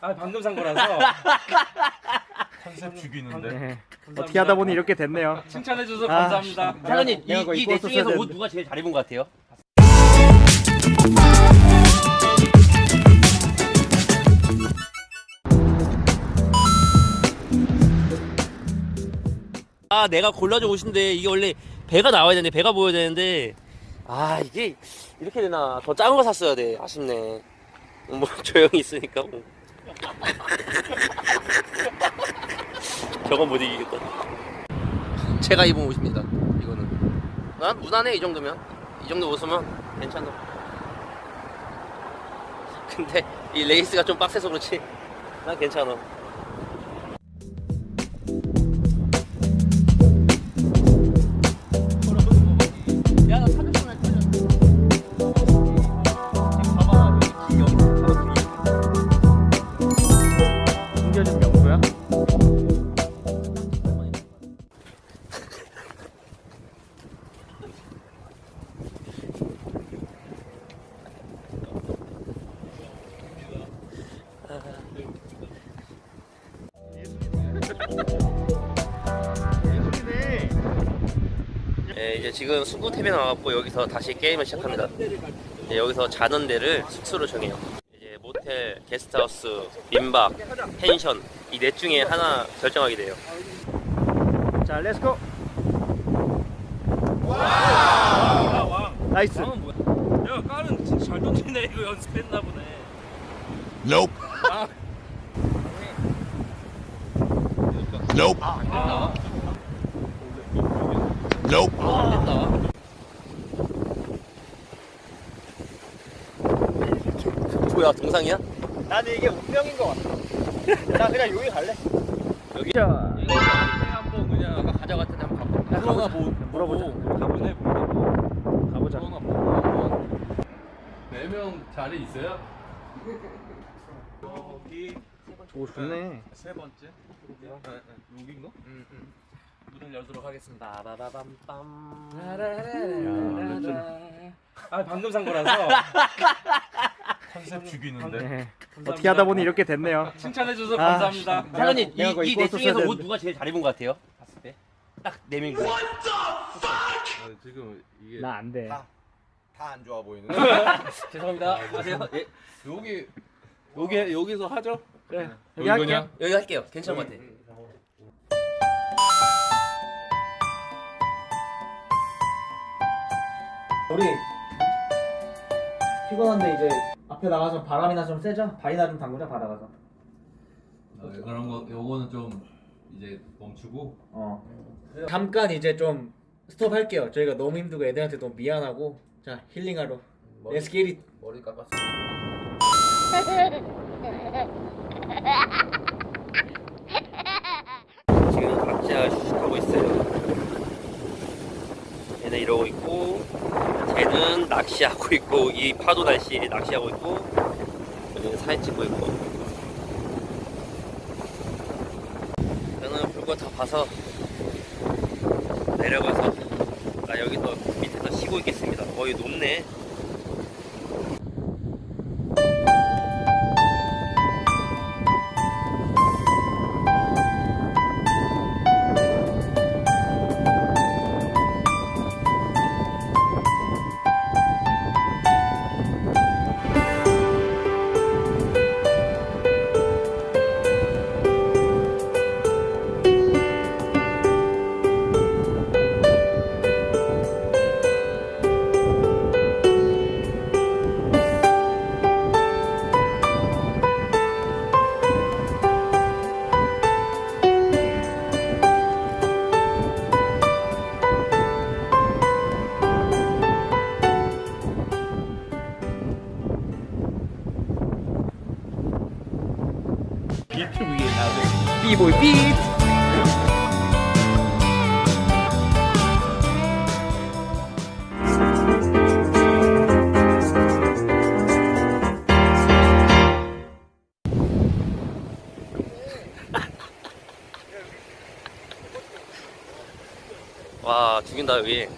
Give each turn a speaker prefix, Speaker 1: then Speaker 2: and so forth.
Speaker 1: 아 방금 산 거라서
Speaker 2: 컨셉 죽이는데.
Speaker 3: 네. 어떻게 하다 보니 이렇게 됐네요.
Speaker 1: 칭찬해 줘서
Speaker 3: 아,
Speaker 1: 감사합니다.
Speaker 4: 사장님
Speaker 3: 내가 그거 입고
Speaker 4: 이이넷 중에서
Speaker 3: 왔었어야
Speaker 4: 옷 누가 제일 잘 입은 것 같아요? 아 내가 골라준 옷인데 이게 원래 배가 나와야 되는데 배가 보여야 되는데 아 이게 이렇게 되나 더 작은 거 샀어야 돼 아쉽네 뭐 조용히 있으니까. 뭐. 저건 못 이기겠다. 제가 입은 옷입니다 이거는. 난 무난해 이 정도면. 이 정도 웃으면 괜찮아. 근데 이 레이스가 좀 빡세서 그렇지. 난 괜찮아
Speaker 3: 명수야?
Speaker 4: 예, 이제 지금 숙구템에 나왔고 여기서 다시 게임을 시작합니다. 이제 여기서 자는 데를 숙소로 정해요. 모텔, 게스트하우스, 민박, 펜션 이 넷 중에 하나 결정하게 돼요.
Speaker 3: 자, 렛츠고. 나이스.
Speaker 1: 뭐야? 야 까는 진짜 잘 던지네 이거 연습했나 보네.
Speaker 2: Nope.
Speaker 1: 아.
Speaker 2: Nope. Nope.
Speaker 4: 됐다. 뭐야 동상이야?
Speaker 3: 나는 이게 운명인 것 같아. 나 그냥 여기 갈래.
Speaker 4: 여기?
Speaker 3: 자,
Speaker 1: 이거 한번 그냥 아까 가져갔더니 한번 가보자.
Speaker 3: 가보자.
Speaker 1: 보
Speaker 3: 물어보자.
Speaker 1: 가보네 물어보고.
Speaker 3: 가보자.
Speaker 1: 물어나 보고 한번. 네명 자리 있어요? 여기
Speaker 3: 오, 좋네.
Speaker 1: 세 번째. 여기인가? 문을 열도록 하겠습니다.
Speaker 4: 빠바바밤빰.
Speaker 1: 아 방금 산 거라서
Speaker 2: 컨셉 죽이는데.
Speaker 3: 네. 어떻게 하다 보니 이렇게 됐네요.
Speaker 1: 칭찬해 줘서
Speaker 3: 아,
Speaker 1: 감사합니다.
Speaker 3: 내가-
Speaker 4: 사장님
Speaker 3: 내가 입고
Speaker 4: 이이넷 중에서 옷. 누가 제일 잘 입은 것 같아요? 봤을 때? 딱 네 명. 중에.
Speaker 1: 아, 지금 이게
Speaker 3: 나 안 돼.
Speaker 2: 다안 좋아 보이는.
Speaker 4: 죄송합니다. 하세요. 예.
Speaker 1: 여기 여기 여기서 하죠?
Speaker 3: 그래.
Speaker 1: 여기
Speaker 3: 여기 할게요.
Speaker 4: 여기 할게요. 괜찮은 것 같아.
Speaker 5: 우리 피곤한데 이제 앞에 나가서 바람이나 좀 쐬자. 발이나 좀 담그자 바다 가서.
Speaker 1: 아, 그런 거 요거는 좀 이제 멈추고
Speaker 5: 어. 잠깐 이제 좀 스톱 할게요. 저희가 너무 힘들고 애들한테 너무 미안하고 자 힐링하러. Let's get it.
Speaker 4: 머리 깎았어. 지금 각자 하고 있어요. 얘는 이러고 있고, 쟤는 낚시하고 있고, 이 파도 날씨에 낚시하고 있고, 여기는 사진 찍고 있고. 저는 볼거다 봐서 내려가서 나 여기서 밑에서 쉬고 있겠습니다. 거의 높네.
Speaker 3: 삐보이 삐.
Speaker 4: 와 죽인다 여기